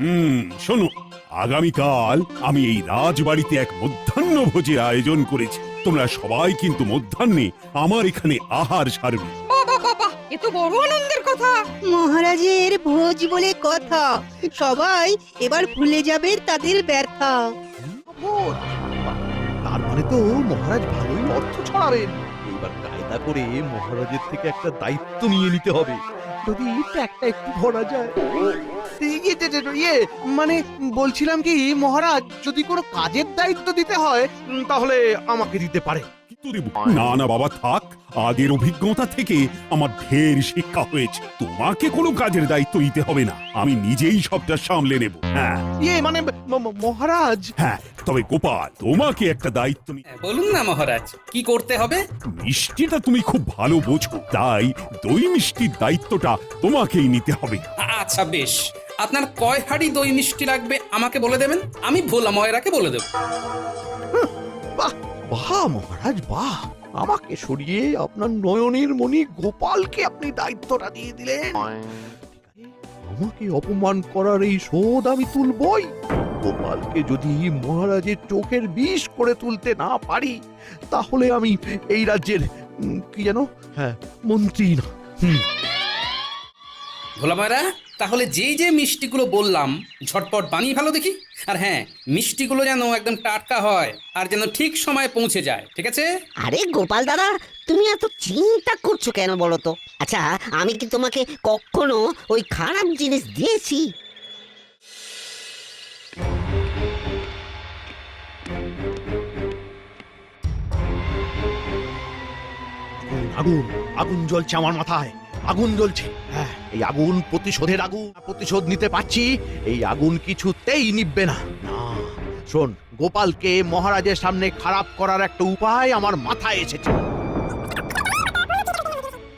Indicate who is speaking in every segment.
Speaker 1: হুম শোনো আগামীকাল আমি এই রাজবাড়িতে এক মধ্যাহ্ন ভোজের আয়োজন করেছি। তোমরা সবাই কিন্তু মধ্যাহ্নে আমার এখানে আহার সারবে।
Speaker 2: বাবা বাবা এ তো বড় আনন্দের কথা।
Speaker 3: মহারাজের ভোজ বলে কথা। সবাই এবার ভুলে যাবে তাদের ব্যথা।
Speaker 4: ভোজ। তার মানে তো মহারাজ ভালোই অর্থ ছড়াবেন এইবার কায়দা করে মহারাজের থেকে একটা দায়িত্ব নিয়ে নিতে হবে। যদি একটা একটু ধরা যায়। ইয়ে, যে, যে, ইয়ে মানে বলছিলাম কি মহারাজ যদি কোনো কাজের দায়িত্ব দিতে হয় তাহলে আমাকে দিতে পারে
Speaker 1: কিন্তু দেব। না না বাবা থাক। আগের অভিজ্ঞতা থেকে আমার ঢের শিক্ষা হয়েছে। তোমাকে কোনো কাজের দায়িত্ব দিতে হবে না। আমি নিজেই সবটা সামলে নেব। হ্যাঁ।
Speaker 4: ইয়ে মানে ম- ম- মহারাজ?
Speaker 1: হ্যাঁ তবে গোপাল তোমাকে একটা দায়িত্ব নি
Speaker 5: হ্যাঁ, বলুন না মহারাজ কি করতে হবে?
Speaker 1: মিষ্টিটা তুমি খুব ভালো বোঝো তাই দই মিষ্টির দায়িত্বটা তোমাকেই নিতে হবে।
Speaker 5: আ- আচ্ছা বেশ। আপনার কয় হাড়ি দই মিষ্টি লাগবে আমাকে বলে দেবেন? আমি ভোলা ময়রাকে বলে দেবো।
Speaker 4: বাহ, মহারাজ, বাহ। আমাকে সরিয়ে আপনার নয়নের মণি গোপালকে আপনি দায়িত্বটা দিয়ে দিলেন। আমাকে অপমান করার এই শোধ আমি তুলবই। গোপালকে যদি মহারাজের চোখের বিষ করে তুলতে না পারি, তাহলে আমি এই রাজ্যের কি জানো হ্যাঁ মন্ত্রী না।
Speaker 5: ভোলা তাহলে যেই যে মিষ্টিগুলো বললাম, ঝটপট বানিয়ে ভালো দেখি। আর হ্যাঁ মিষ্টিগুলো যেন একদম টাটকা হয় আর যেন ঠিক সময়ে পৌঁছে যায় ঠিক আছে?
Speaker 6: আরে গোপাল দাদা তুমি এত চিন্তা করছ কেন বলো তো? আচ্ছা আমি কি তোমাকে কখনো ওই খারাপ জিনিস দিয়েছি?
Speaker 4: আগুন, আগুন আগুন জ্বলছে আমার মাথায় আগুন জ্বলছে। হ্যাঁ এই আগুন প্রতিশোধের আগুন প্রতিশোধ নিতে পারছি এই আগুন কিছুতেই নিববে না। না শোন গোপালকে মহারাজের সামনে খারাপ করার একটা উপায় আমার মাথায় এসেছে।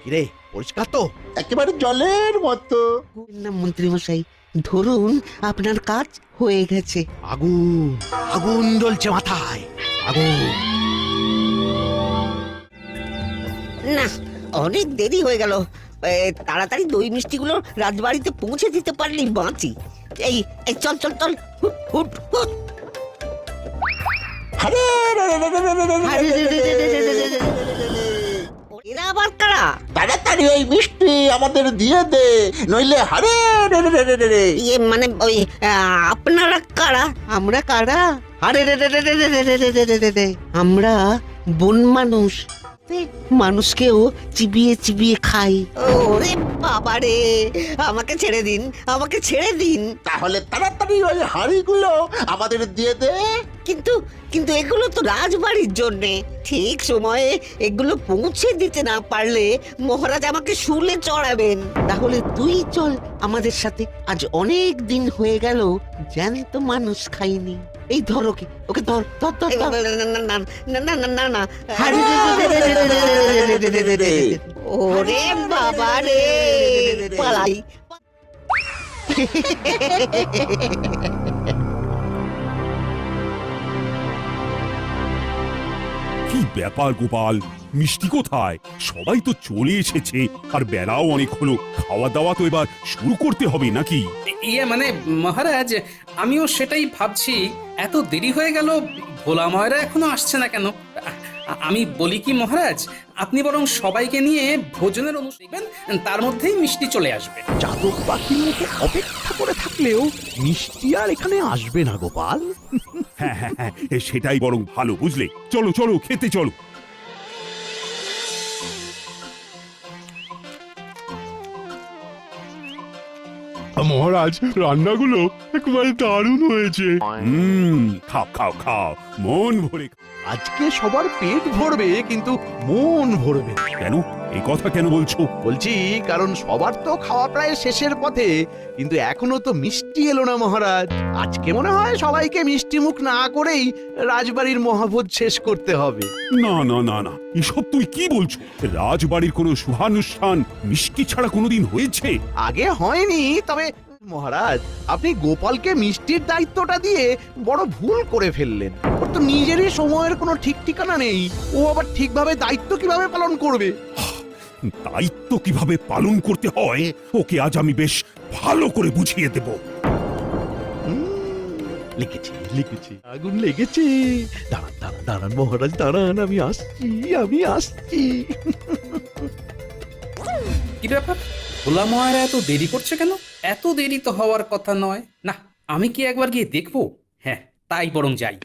Speaker 4: কিরে পরিষ্কার তো?
Speaker 7: একেবারে জলের মতো।
Speaker 6: মন্ত্রী মশাই ধরুন আপনার কাজ হয়ে গেছে।
Speaker 4: আগুন আগুন জ্বলছে মাথায় আগুন।
Speaker 6: না অনেক দেরি হয়ে গেল। তাড়াতাড়ি দই মিষ্টিগুলো রাজবাড়িতে পৌঁছে দিতে পারলি বাঁচি এই এই চল চল চল হুট হুট। এরা আবার কারা
Speaker 7: তাড়াতাড়ি ওই মিষ্টি আমাদের দিয়ে দে নইলে হারে
Speaker 6: ইয়ে মানে ওই আপনারা কারা আমরা কারা আরে রে রে রে রে রে রে রে রে রে। আমরা বন মানুষ মানুষকেও চিবিয়ে চিবিয়ে খাই। ওরে বাবা রে আমাকে ছেড়ে দিন আমাকে ছেড়ে দিন।
Speaker 7: তাহলে তাড়াতাড়ি ওই হাড়িগুলো আমাদের দিয়ে দে।
Speaker 6: কিন্তু কিন্তু এগুলো তো রাজবাড়ির জন্যে। ঠিক সময়ে এগুলো পৌঁছে দিতে না পারলে মহারাজ আমাকে শুলে চড়াবেন। তাহলে তুই চল আমাদের সাথে। আজ অনেক দিন হয়ে গেল জ্যান্ত মানুষ খাইনি। এই ধর ওকে ওকে ধর ধর ধর ধর না না না না না ওরে বাবা রে পালাই
Speaker 1: কি ব্যাপার গোপাল মিষ্টি কোথায়? সবাই তো চলে এসেছে। আর বেলাও অনেক হলো। খাওয়া দাওয়া তো এবার শুরু করতে হবে নাকি?
Speaker 5: ইয়ে মানে মহারাজ আমিও সেটাই ভাবছি। এত দেরি হয়ে গেল ভোলা ময়রা এখনও আসছে না কেন? আমি বলি কি মহারাজ আপনি বরং সবাইকে নিয়ে ভোজনের অনুষ্ঠান তার মধ্যেই মিষ্টি চলে আসবে।
Speaker 4: চাতক পাখির মতো অপেক্ষা করে থাকলেও মিষ্টি আর এখানে আসবে না গোপাল।
Speaker 1: হ্যাঁ হ্যাঁ হ্যাঁ সেটাই বরং ভালো বুঝলে? চলো চলো খেতে চলো।
Speaker 8: মহারাজ রান্নাগুলো একবারে দারুণ হয়েছে।
Speaker 1: হুম খাও খাও খাও। মন ভরে
Speaker 4: আজকে সবার পেট ভরবে কিন্তু মন ভরবে না।
Speaker 1: কেন? এই কথা কেন বলছো?
Speaker 4: বলছি কারণ সবার তো খাওয়া প্রায় শেষের পথে কিন্তু এখনও তো মিষ্টি এলো না মহারাজ। আজকে মনে হয় সবাইকে মিষ্টি মুখ না করেই রাজবাড়ির মহাভোজ শেষ করতে হবে।
Speaker 1: না না না না। এসব তুই কি বলছো? রাজবাড়ির কোনো শুভানুষ্ঠান মিষ্টি ছাড়া কোনোদিন হয়েছে?
Speaker 4: আগে হয়নি তবে মহারাজ আপনি গোপালকে মিষ্টির দায়িত্বটা দিয়ে বড় ভুল করে ফেললেন। ওর তো নিজেরই সময়ের কোনো ঠিক ঠিকানা নেই। ও আবার ঠিকভাবে দায়িত্ব কীভাবে পালন করবে?
Speaker 1: দায়িত্ব কীভাবে পালন করতে হয় ওকে আজ আমি বেশ ভালো করে বুঝিয়ে দেব।
Speaker 4: লেগেছে লেগেছে আগুন লেগেছে। দাঁড়ান দাঁড়ান দাঁড়ান মহারাজ দাঁড়ান আমি আসছি আমি আসছি।
Speaker 5: কি ব্যাপার? ভোলা ময়রা এত দেরি করছে কেন? এত দেরি তো হওয়ার কথা নয়। না আমি কি একবার গিয়ে দেখব? হ্যাঁ তাই বরং যাই।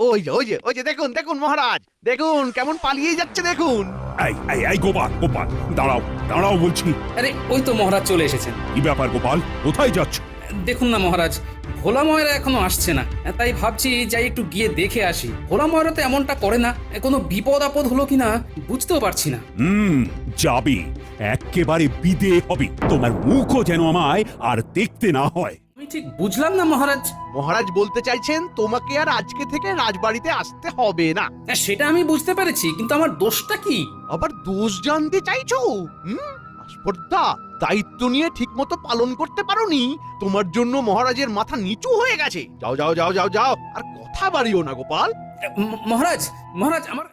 Speaker 4: ওই যে ওই যে ওই যে দেখুন দেখুন মহারাজ দেখুন কেমন পালিয়ে যাচ্ছে দেখুন।
Speaker 1: এই এই এই গোপাল গোপাল দাঁড়াও দাঁড়াও বলছি।
Speaker 5: আরে ওই তো মহারাজ চলে এসেছেন।
Speaker 1: কি ব্যাপার গোপাল? কোথায় যাচ্ছ?
Speaker 5: দেখুন না মহারাজ ভোলা ময়রা এখনও আসছে না। তাই ভাবছি যাই একটু গিয়ে দেখে আসি। ভোলা ময়রা তো এমনটা করে না কোনো বিপদ আপদ হলো কিনা বুঝতেও পারছি না।
Speaker 1: হুম যাবে। একেবারে বিদে হবে। তোমার মুখও যেন আমায় আর দেখতে না হয়।
Speaker 5: আমি ঠিক বুঝলাম না মহারাজ।
Speaker 4: মহারাজ বলতে চাইছেন তোমাকে আর আজকে থেকে রাজবাড়িতে আসতে হবে না।
Speaker 5: হ্যাঁ, সেটা আমি বুঝতে পেরেছি কিন্তু আমার দোষটা কি?
Speaker 4: আবার দোষ জানতে চাইছো? হুম? আস্পর্ধা দায়িত্ব নিয়ে ঠিকমতো পালন করতে পারোনি তোমার জন্য মহারাজের মাথা নিচু হয়ে গেছে। যাও যাও যাও যাও যাও আর কথা বাড়িও না গোপাল।
Speaker 5: মহারাজ মহারাজ আমার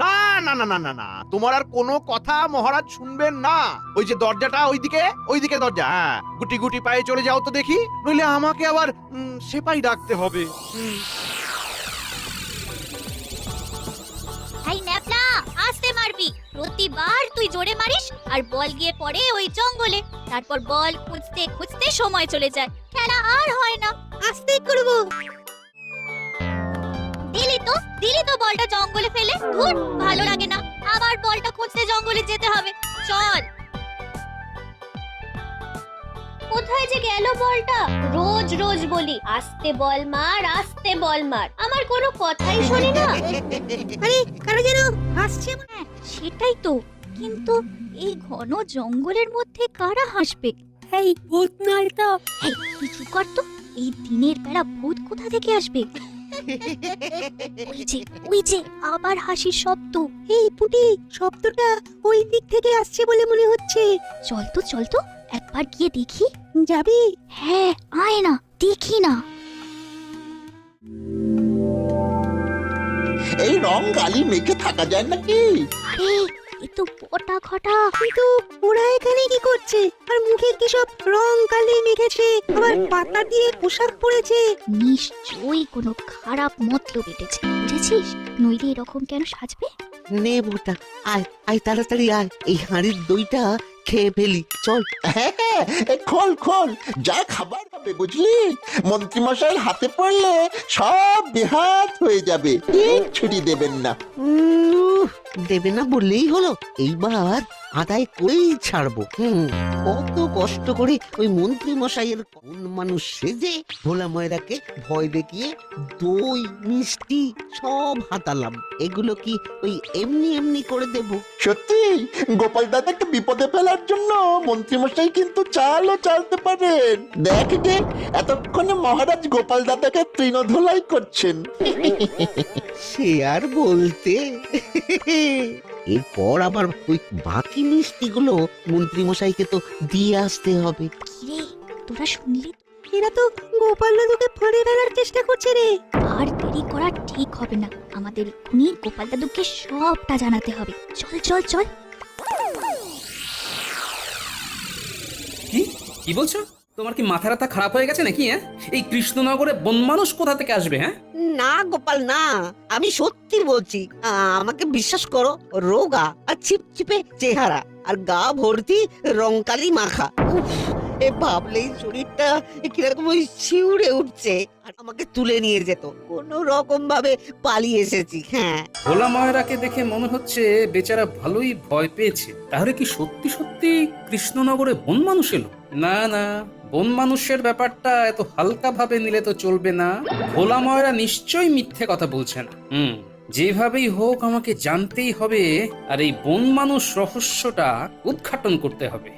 Speaker 4: না না না না না না তোমার আর কোনো কথা মহারাজ শুনবেন না। ওই যে দরজাটা ওইদিকে ওইদিকে দরজা হ্যাঁ গুটি গুটি পায়ে চলে যাও তো দেখি নইলে আমাকে আবার সেপাই ডাকতে হবে।
Speaker 9: মারবি। প্রতিবার তুই জোরে মারিস আর বল গিয়ে পড়ে ওই জঙ্গলে। তারপর বল খুঁজতে খুঁজতে সময় চলে যায়। খেলা আর হয় না।
Speaker 3: আস্তে করব।
Speaker 9: দিলি তো দিলি তো বলটা জঙ্গলে ফেলে। ধুর, ভালো লাগে না। আবার বলটা খুঁজতে জঙ্গলে যেতে হবে। চল। কোথায় যে গেল বলটা? রোজ রোজ বলি, আস্তে বল মার, আস্তে বল মার। আমার কোনো কথাই শোনে না।
Speaker 3: আরে, কারা যেন হাসছে
Speaker 9: হ্যাঁ সেটাই তো। কিন্তু এই ঘন জঙ্গলের মধ্যে কারা হাসবে?
Speaker 3: এই ভূত তো।
Speaker 9: এই, তুই কর তো। এই দিনের বেলা ভূত কোথা থেকে আসবে? ওই যে ওই যে, আবার হাসির শব্দ।
Speaker 3: এই পুটি, শব্দটা ওই দিক থেকে আসছে বলে মনে হচ্ছে।
Speaker 9: চল তো চল তো। একবার গিয়ে দেখি।
Speaker 3: যাবি?
Speaker 9: হ্যাঁ আয় না দেখি না।
Speaker 7: এই রং গালি মেখে থাকা যায় নাকি?
Speaker 9: আরে এ তো পটা খটা
Speaker 3: কিন্তু ওরা এখানে কি করছে? আর মুখে কি সব রং কালি মেখেছে? আবার পাতা দিয়ে পোশাক পরেছে?
Speaker 9: নিশ্চয়ই কোনো খারাপ মতলব এটেছে। বুঝেছিস? নইলে এরকম কেন সাজবে?
Speaker 6: নে মোটা আয় আয় তাড়াতাড়ি আয়। এই হাঁড়ির দইটা খেয়ে ফেলি চল।
Speaker 7: হ্যাঁ হ্যাঁ খোল খোল যা খাবার হবে বুঝলি? মন্ত্রীমশাইয়ের হাতে পড়লে সব বেহাত হয়ে যাবে ঠিক ছুটি দেবেন না।
Speaker 6: দেবে না বললেই হলো। এইবার আদায় করেই ছাড়বো। হুম কত কষ্ট করে ওই মন্ত্রী মশাইয়ের কোন মানুষ সেজে ভোলা ময়রাকে ভয় দেখিয়ে দই মিষ্টি সব হাতালাম। এগুলো কি ওই এমনি এমনি করে দেব?
Speaker 7: সত্যি? গোপাল দাদা দাদাকে বিপদে ফেলার জন্য মন্ত্রীমশাই কিন্তু চালও চালতে পারেন। দেখ যে এতক্ষণে মহারাজ গোপাল দাদাকে তৃণধোলাই করছেন।
Speaker 6: সে আর বলতে এরপর আবার ওই বাকি মিষ্টিগুলো মন্ত্রী মশাইকে তো দিয়ে আসতে হবে।
Speaker 9: কিরে তোরা শুনলি?
Speaker 3: এরা তো গোপাল দাদুকে ফাঁড়ে ফেলার চেষ্টা করছে রে।
Speaker 9: আর দেরি করা ঠিক হবে না। আমাদের এক্ষুনি গোপাল দাদুকে সবটা জানাতে হবে। চল চল চল।
Speaker 5: কি? কি বলছো? তোমার কি মাথা রাতা খারাপ হয়ে গেছে নাকি হ্যাঁ? এই কৃষ্ণনগরে বন মানুষ কোথা থেকে আসবে হ্যাঁ?
Speaker 6: না গোপাল না। আমি সত্যি বলছি আ, আমাকে বিশ্বাস করো রোগা আর ছিপছিপে চেহারা আর গা ভর্তি রংকালি মাখা। উফ, এ ভাবলেই শরীরটা কীরকম ওই শিউরে উঠছে। আর আমাকে তুলে নিয়ে যেত। কোনো রকম ভাবে পালিয়ে এসেছি হ্যাঁ।
Speaker 5: ভোলা ময়রাকে দেখে মনে হচ্ছে বেচারা ভালোই ভয় পেয়েছে। তাহলে কি সত্যি সত্যি কৃষ্ণনগরে বন মানুষ এলো? না না বন মানুষের ব্যাপারটা এত হালকা ভাবে নিলে তো চলবে না। ভোলা ময়রা নিশ্চয়ই মিথ্যে কথা বলছে না। হুম যেভাবেই হোক আমাকে জানতেই হবে আর এই বন মানুষ রহস্যটা উদ্ঘাটন করতে হবে।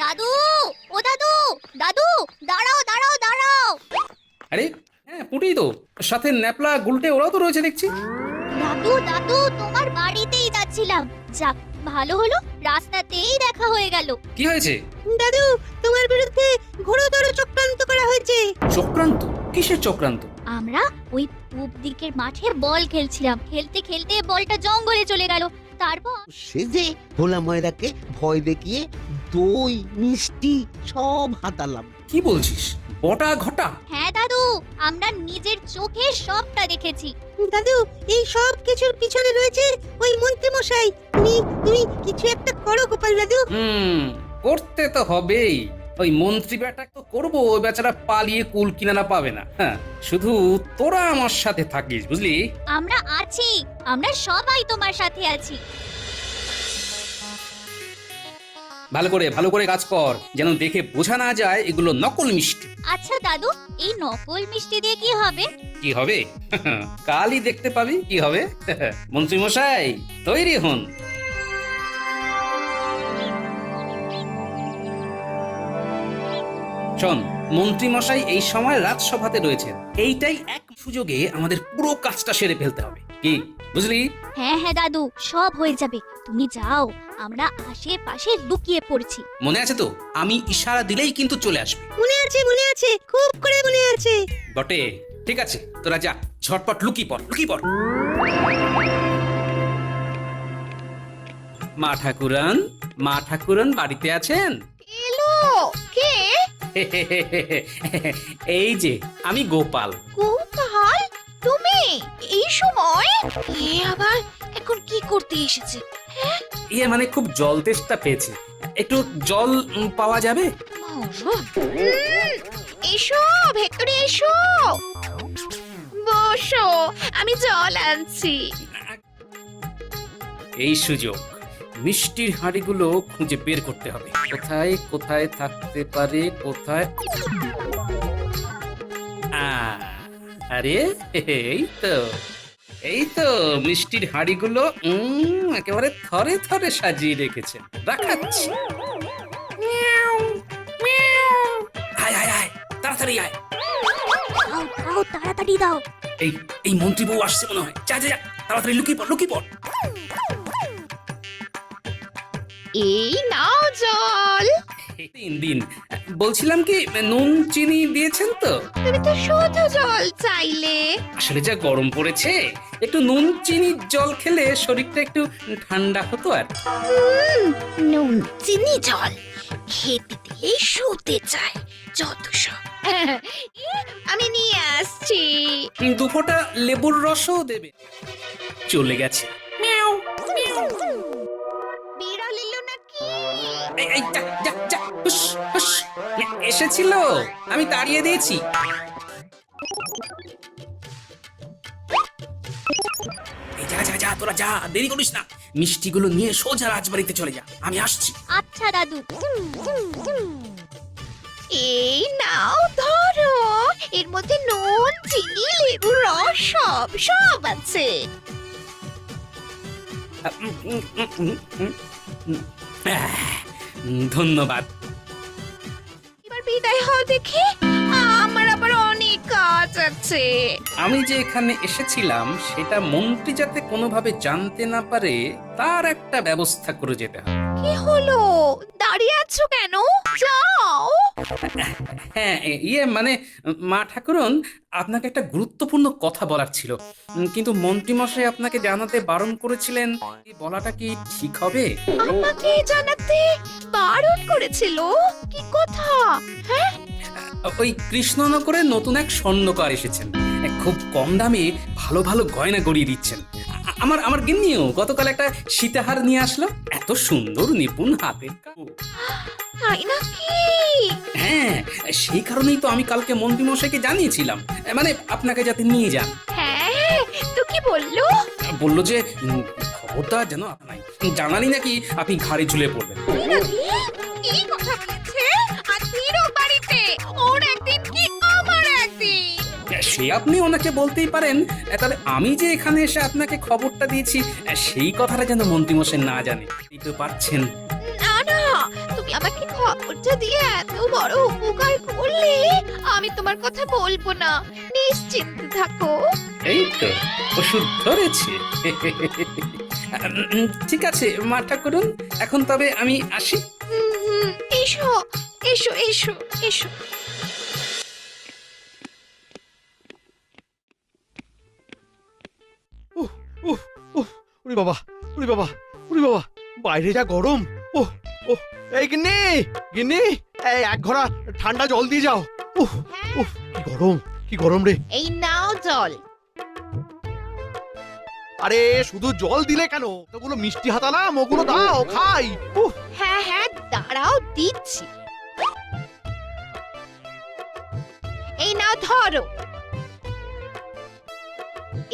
Speaker 9: দাদু ও দাদু দাদু দাঁড়াও দাঁড়াও দাঁড়াও।
Speaker 5: আরে হ্যাঁ পুটি তো সাথে ন্যাপলা গুলটে ওরাও তো রয়েছে দেখছি।
Speaker 9: দাদু দাদু তোমার বাড়িতেই যাচ্ছিলাম। যাক ভালো হলো রাস্তাতেই দেখা হয়ে গেল।
Speaker 5: কি হয়েছে?
Speaker 3: দাদু তোমার বিরুদ্ধে ঘোরতর চক্রান্ত করা হয়েছে।
Speaker 5: চক্রান্ত? কিসের চক্রান্ত?
Speaker 9: আমরা ওই পূব দিকের মাঠে বল খেলছিলাম। খেলতে খেলতে বলটা জঙ্গলে চলে গেল। তারপর
Speaker 6: সে যে ভোলা ময়রাকে ভয় দেখিয়ে দই মিষ্টি সব হাতালাম।
Speaker 5: কি বলছিস? বটা ঘটা।
Speaker 9: হ্যাঁ দাদু আমরা নিজের চোখে সবটা দেখেছি।
Speaker 3: দাদু এই সব কিছুর পিছনে রয়েছে ওই মন্ত্রী মশাই তুমি তুমি কিছু একটা করো গোপাল দাদু।
Speaker 5: হুম করতে তো হবেই। ওই মন্ত্রী বেটা তো করব ওই বেচারা পালিয়ে কুল কিনারা পাবে না। হ্যাঁ শুধু তোরা আমার সাথে থাকিস বুঝলি?
Speaker 9: আমরা আছি আমরা সবাই তোমার সাথে আছি।
Speaker 5: ভালো করে ভালো করে কাজ কর। যেন দেখে বোঝা না যায় এগুলো নকল মিষ্টি।
Speaker 9: আচ্ছা দাদু এই নকল মিষ্টি দিয়ে কি হবে?
Speaker 5: কি হবে? কালই দেখতে পাবি কি হবে। মন্ত্রী মশাই তৈরি হন। শোন মন্ত্রী মশাই এই সময় রাজসভাতে রয়েছেন। এইটাই এক সুযোগে আমাদের পুরো কাজটা সেরে ফেলতে হবে। কি? বুঝলি?
Speaker 9: হ্যাঁ হ্যাঁ দাদু সব হয়ে যাবে। তুমি যাও আমরা আশেপাশে লুকিয়ে পড়ছি।
Speaker 5: মনে আছে তো? আমি ইশারা দিলেই কিন্তু চলে আসবে।
Speaker 3: মনে আছে মনে আছে খুব করে মনে আছে।
Speaker 5: বটে ঠিক আছে তোরা যা ঝটপট লুকি পড় লুকি পড়। মা ঠাকুরন মা ঠাকুরন বাড়িতে আছেন?
Speaker 2: এলো কে?
Speaker 5: এই যে আমি গোপাল।
Speaker 2: গোপাল? সময়? এ আবার এখন কি করতে এসেছে?
Speaker 5: ইয়ে মানে খুব জল তেষ্টা পেয়েছে। একটু জল উম, পাওয়া যাবে?
Speaker 2: এসো ভেতরে এসো। বসো আমি জল আনছি।
Speaker 5: এই সুযোগ মিষ্টির হাঁড়িগুলো খুঁজে বের করতে হবে। কোথায় কোথায় থাকতে পারে কোথায়? আহ, আরে এই তো। এই তো মিষ্টির হাঁড়িগুলো উম, একেবারে থরে থরে সাজিয়ে রেখেছে। রাখাচ্ছি আয় আয় আয় তাড়াতাড়ি আয়।
Speaker 9: দাও দাও তাড়াতাড়ি দাও।
Speaker 5: এই এই মন্ত্রী বউ আসছে মনে হয়। যা যা যা তাড়াতাড়ি লুকিয়ে পড় লুকিয়ে পড়।
Speaker 2: এই নাও জল।
Speaker 5: তিন দিন বলছিলাম কি নুন চিনি দিয়েছেন তো?
Speaker 2: তুমি তো শুধু জল চাইলে।
Speaker 5: আসলে যা গরম পড়েছে একটু নুন চিনি জল খেলে শরীরটা একটু ঠান্ডা হতো আর।
Speaker 2: নুন চিনি জল খেতে দিলে শুতে চায় যত সব। আমি নিয়ে আসছি।
Speaker 5: দু ফোঁটা লেবুর রসও দেবে। চলে গেছে। এসেছিল। আমি তাড়িয়ে দিয়েছি। যা যা যা তোরা যা দেরি করিস না। মিষ্টিগুলো নিয়ে সোজা রাজবাড়িতে চলে যা। আমি আসছি।
Speaker 9: আচ্ছা দাদু।
Speaker 2: এই নাও ধরো। এর মধ্যে নুন চিনি লেবু রস সব সব আছে।
Speaker 5: উম, ধন্যবাদ।
Speaker 2: এবার বিদায় হও দেখি। আমার আবার অনেক কাজ আছে।
Speaker 5: আমি যে এখানে এসেছিলাম সেটা মন্ত্রী যাতে কোনোভাবে জানতে না পারে তার একটা ব্যবস্থা করে যেতে হবে।
Speaker 2: কি হলো? দাঁড়িয়ে আছো কেন? যাও।
Speaker 5: হ্যাঁ ইয়ে মানে মা ঠাকুরন আপনাকে একটা গুরুত্বপূর্ণ কথা বলার ছিল। কিন্তু মন্ত্রীমশাই আপনাকে জানাতে বারণ করেছিলেন। বলাটা কি ঠিক হবে?
Speaker 2: আমাকে জানাতে বারণ করেছিল? কি কথা?
Speaker 5: ওই কৃষ্ণনগরে নতুন এক স্বর্ণকার এসেছেন। খুব কম দামে ভালো ভালো গয়না গড়িয়ে দিচ্ছেন। আমার আমার গিন্নিও গতকাল একটা সীতাহার নিয়ে আসলো। এত সুন্দর নিপুণ হাতের কাজ
Speaker 2: তাই নাকি?
Speaker 5: হ্যাঁ সেই কারণেই তো আমি কালকে মন্ত্রী মশাইকে জানিয়েছিলাম। মানে আপনাকে যাতে নিয়ে যান।
Speaker 2: হ্যাঁ তো কি বলল?
Speaker 5: বলল যে খবরটা যেন আপনাই জানালি নাকি আপনি ঘাড়ে ঝুলে পড়বেন? সে আপনি ওনাকে বলতেই পারেন তাহলে আমি যে এখানে এসে আপনাকে খবরটা দিয়েছি সেই কথাটা যেন মন্ত্রীমশাই না জানে। তো পাচ্ছেন
Speaker 2: না না তুমি আমাকে খবরটা দিয়ে এত বড় উপকার করলে আমি তোমার কথা বলব না। নিশ্চিন্ত থাকো।
Speaker 5: এই তো ওষুধ ধরেছে। ঠিক আছে মাঠা করুন এখন তবে আমি আসি।
Speaker 2: এসো এসো এসো এসো।
Speaker 4: উহ উহ উহ ওরে বাবা ওরে বাবা বাইরে যা গরম। ও ও এই গিন্নি গিন্নি এই এক ঘোড়া ঠান্ডা জল দিয়ে যাও। উফ উফ কি গরম কি গরম রে।
Speaker 2: এই নাও জল।
Speaker 4: আরে শুধু জল দিলে কেন? ওগুলো মিষ্টি হাতালাম ওগুলো দাও খাই। উফ
Speaker 2: হ্যাঁ হ্যাঁ দাঁড়াও দিচ্ছি। এই নাও ধরো।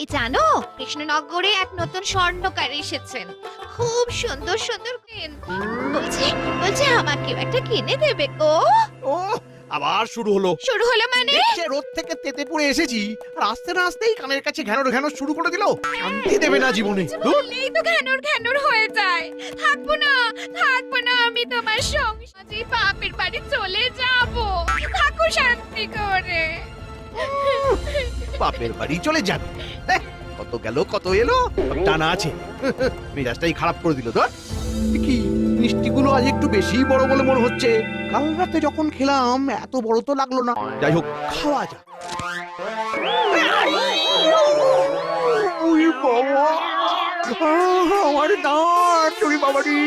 Speaker 2: এই জানো কৃষ্ণনগরে এক নতুন স্বর্ণকার এসেছেন। খুব সুন্দর সুন্দর কেন? বলছি বলছি আমাকেও একটা কিনে দেবে গো।
Speaker 4: ও আবার শুরু হলো।
Speaker 2: শুরু হলো মানে?
Speaker 4: সে রোদ থেকে তেতে পড়ে এসেছি আর আসতে না আসতেই কানের কাছে ঘ্যানোর ঘ্যানোর শুরু করে দিল। শান্তি দেবে না জীবনে। ধুর।
Speaker 2: বললেই তো ঘ্যানোর ঘ্যানোর হয়ে যায়। থাকব না থাকব না আমি তোমার সংসারে পাপের বাড়ি চলে যাব। থাকো শান্তি করে।
Speaker 4: বাপের বাড়ি চলে যাবে। হ্যাঁ, কত গেল কত এলো টানা আছে। মেজাজটাই খারাপ করে দিল তোর কি মিষ্টিগুলো আজ একটু বেশি বড় বলে মনে হচ্ছে। কাল রাতে যখন খেলাম এত বড় তো লাগল না। যাই হোক। খাওয়া যাক। আমার দাঁত বাবারি।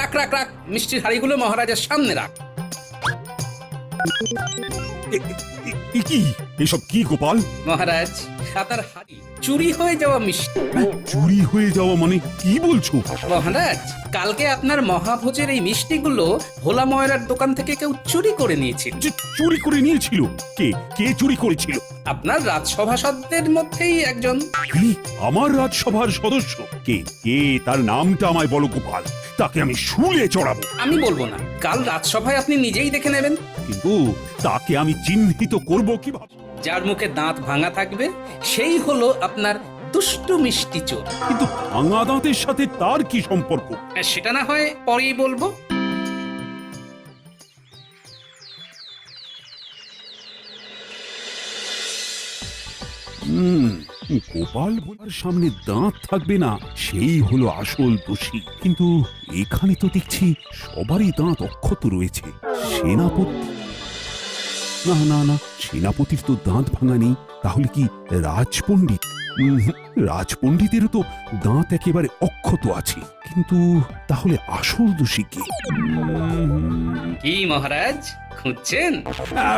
Speaker 5: রাখ রাখ রাখ মিষ্টির হাড়িগুলো মহারাজের সামনে রাখ।
Speaker 1: এসব কি গোপাল?
Speaker 5: মহারাজ আপনার হাড়ি চুরি হয়ে যাওয়া মিষ্টি।
Speaker 1: চুরি হয়ে যাওয়া মানে কি বলছো?
Speaker 5: মহারাজ কালকে আপনার মহাভোজের এই মিষ্টিগুলো ভোলা ময়রার দোকান থেকে কেউ চুরি করে নিয়েছিল।
Speaker 1: যে চুরি করে নিয়েছিল? কে? কে চুরি করেছিল?
Speaker 5: আপনার রাজসভাসদের মধ্যেই একজন।
Speaker 1: কি আমার রাজসভার সদস্য? কে? কে? তার নামটা আমায় বলো গোপাল। তাকে আমি শুলে চড়াবো।
Speaker 5: আমি বলব না। কাল রাজসভায় আপনি নিজেই দেখে নেবেন।
Speaker 1: কিন্তু তাকে আমি চিহ্নিত করব কীভাবে?
Speaker 5: যার মুখে দাঁত ভাঙা থাকবে সেই হলো আপনার দুষ্টু মিষ্টি চোর।
Speaker 1: কিন্তু ভাঙা দাঁতের সাথে তার কি সম্পর্ক?
Speaker 5: আর সেটা না হয় পরেই বলব।
Speaker 1: হুম গোপাল বলার সামনে দাঁত থাকবে না সেই হলো আসল দোষী। কিন্তু এখানে তো দেখছি সবারই দাঁত অক্ষত রয়েছে। সেনাপতি না না না। সেনাপতির তো দাঁত ভাঙা নেই তাহলে কি রাজপণ্ডিত? রাজপণ্ডিতেরও তো দাঁত একেবারে অক্ষত আছে। কিন্তু তাহলে আসল দোষী কে?
Speaker 5: কি মহারাজ খুঁজছেন?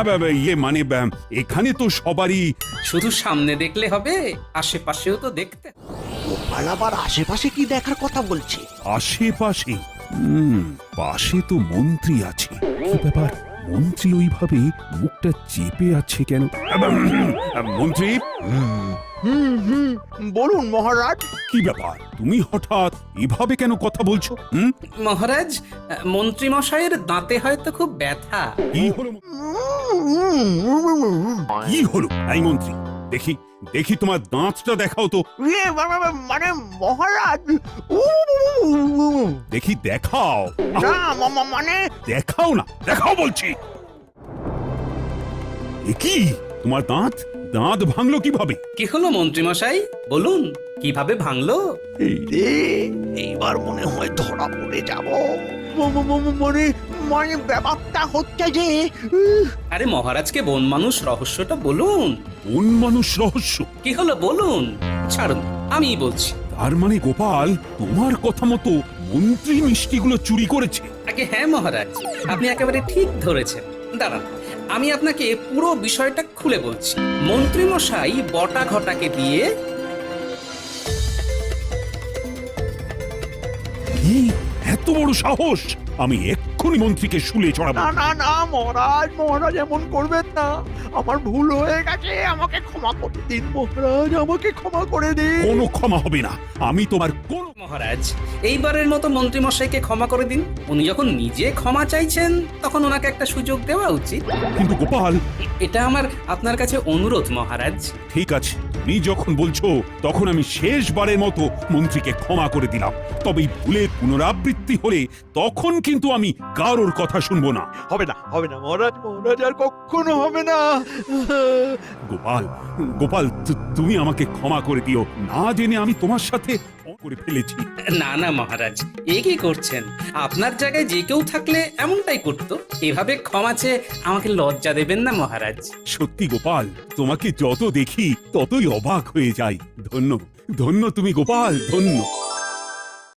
Speaker 1: বা, ইয়ে মানে এখানে তো সবারই
Speaker 5: শুধু সামনে দেখলে হবে আশেপাশেও তো দেখতে।
Speaker 4: গোপাল আবার আশেপাশে কি দেখার কথা বলছে?
Speaker 1: আশেপাশে? হুম পাশে তো মন্ত্রী আছে। কি ব্যাপার? মন্ত্রী ওইভাবে মুখটা চেপে আছে কেন? মন্ত্রী?
Speaker 4: হুম হুম বলুন মহারাজ।
Speaker 1: কি ব্যাপার? তুমি হঠাৎ এভাবে কেন কথা বলছো হুম?
Speaker 5: মহারাজ মন্ত্রী মশাইয়ের দাঁতে হয়তো খুব ব্যথা।
Speaker 1: কি হলো? কি হলো? এই মন্ত্রী দেখি দেখি তোমার দাঁতটা দেখাও তো।
Speaker 4: ইয়ে, মা- মা- মানে মহারাজ
Speaker 1: দেখি দেখাও।
Speaker 4: না মানে
Speaker 1: দেখাও না দেখাও বলছি। কি? তোমার দাঁত? দাঁত ভাঙলো কীভাবে?
Speaker 5: কি হলো মন্ত্রী মশাই বলুন কীভাবে ভাঙলো?
Speaker 4: এই এইবার মনে হয় ধরা পড়ে যাব। মানে মানে ব্যাপারটা হচ্ছে যে উহ,
Speaker 5: আরে মহারাজকে বন মানুষ রহস্যটা বলুন।
Speaker 1: কোন মানুষ রহস্য?
Speaker 5: কি হলো বলুন? ছাড়ুন আমি বলছি।
Speaker 1: তার মানে গোপাল তোমার কথা মতো মন্ত্রী মিষ্টিগুলো চুরি করেছে।
Speaker 5: আগে হ্যাঁ মহারাজ আপনি একেবারে ঠিক ধরেছেন। দাঁড়ান আমি আপনাকে পুরো বিষয়টা খুলে বলছি। মন্ত্রী মশাই বটা ঘটাকে দিয়ে
Speaker 1: কি? এত বড় সাহস? আমি এক্ষুনি মন্ত্রীকে শুলে চড়াবো।
Speaker 4: না না না মহারাজ মহারাজ এমন করবেন না। আমার ভুল হয়ে গেছে আমাকে ক্ষমা করে দিন মহারাজ আমাকে ক্ষমা করে দিন।
Speaker 1: কোনো ক্ষমা হবে না। আমি তোমার কোন
Speaker 5: মহারাজ এইবারের মতো মন্ত্রী মশাইকে ক্ষমা করে দিন। উনি যখন নিজে ক্ষমা চাইছেন তখন ওনাকে একটা সুযোগ দেওয়া উচিত।
Speaker 1: কিন্তু গোপাল
Speaker 5: এটা আমার আপনার কাছে অনুরোধ মহারাজ।
Speaker 1: ঠিক আছে তুমি যখন বলছো তখন আমি শেষবারের মতো মন্ত্রীকে ক্ষমা করে দিলাম। তবে এই ভুলের পুনরাবৃত্তি হলে তখন কিন্তু আমি কারোর কথা শুনব না।
Speaker 4: হবে না হবে না মহারাজ মহারাজ আর কখনো হবে না।
Speaker 1: গোপাল গোপাল তুমি আমাকে ক্ষমা করে দিও। না জেনে আমি তোমার সাথে করে ফেলেছি।
Speaker 5: না না মহারাজ এ কি করছেন? আপনার জায়গায় যে কেউ থাকলে এমনটাই করতো। এভাবে ক্ষমা চেয়ে আমাকে লজ্জা দেবেন না মহারাজ।
Speaker 1: সত্যি গোপাল তোমাকে যত দেখি ততই অবাক হয়ে যাই। ধন্য ধন্য তুমি গোপাল ধন্য।